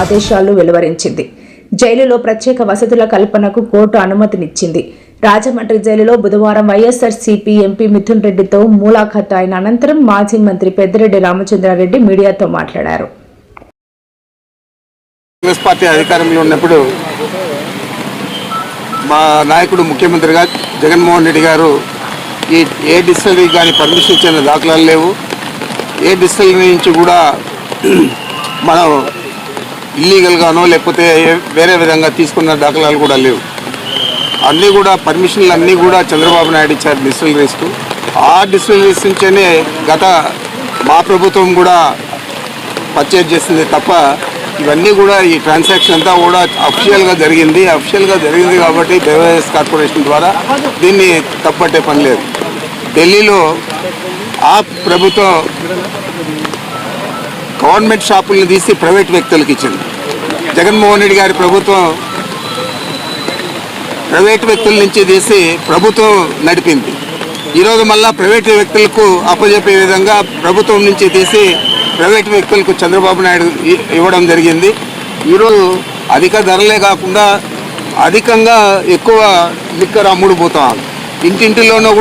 ఆదేశాలు వెలువరించింది. జైలులో ప్రత్యేక వసతుల కల్పనకు కోర్టు అనుమతినిచ్చింది. రాజమండ్రి జైలులో బుధవారం వైఎస్ఆర్ సిపి ఎంపీ మిథున్ రెడ్డితో మూలాఖత్ అయిన అనంతరం మాజీ మంత్రి పెద్దిరెడ్డి రామచంద్రారెడ్డి మీడియాతో మాట్లాడారు. కాంగ్రెస్ పార్టీ అధికారంలో ఉన్నప్పుడు మా నాయకుడు ముఖ్యమంత్రిగా జగన్మోహన్ రెడ్డి గారు ఈ ఏ డిస్టిలరీ కానీ పర్మిషన్ ఇచ్చిన దాఖలాలు లేవు. ఏ డిస్టిలరీ నుంచి కూడా మనం ఇల్లీగల్గానో లేకపోతే వేరే విధంగా తీసుకున్న దాఖలాలు కూడా లేవు. అన్నీ కూడా పర్మిషన్లు అన్నీ కూడా చంద్రబాబు నాయుడు ఇచ్చారు డిస్టిలరీస్కు ఆ డిస్టిలరీస్ నుంచేనే గత మా ప్రభుత్వం కూడా పర్చేజ్ చేసింది తప్ప ఇవన్నీ కూడా ఈ ట్రాన్సాక్షన్ అంతా కూడా అఫిషియల్గా జరిగింది. అఫిషియల్గా జరిగింది కాబట్టి బెవరేజెస్ కార్పొరేషన్ ద్వారా దీన్ని తప్పట్టే పని లేదు. ఢిల్లీలో ఆ ప్రభుత్వం గవర్నమెంట్ షాపులను తీసి ప్రైవేట్ వ్యక్తులకు ఇచ్చింది. జగన్మోహన్ రెడ్డి గారి ప్రభుత్వం ప్రైవేట్ వ్యక్తుల నుంచి తీసి ప్రభుత్వం నడిపింది. ఈరోజు మళ్ళా ప్రైవేట్ వ్యక్తులకు అప్పజెప్పే విధంగా ప్రభుత్వం నుంచి తీసి ప్రైవేట్ వ్యక్తులకు చంద్రబాబు నాయుడు ఇవ్వడం జరిగింది. ఈరోజు అధిక ధరలే కాకుండా అధికంగా ఎక్కువ లిక్కర్ అమ్ముడుపోతాం ఇంటింటిలోనూ కూడా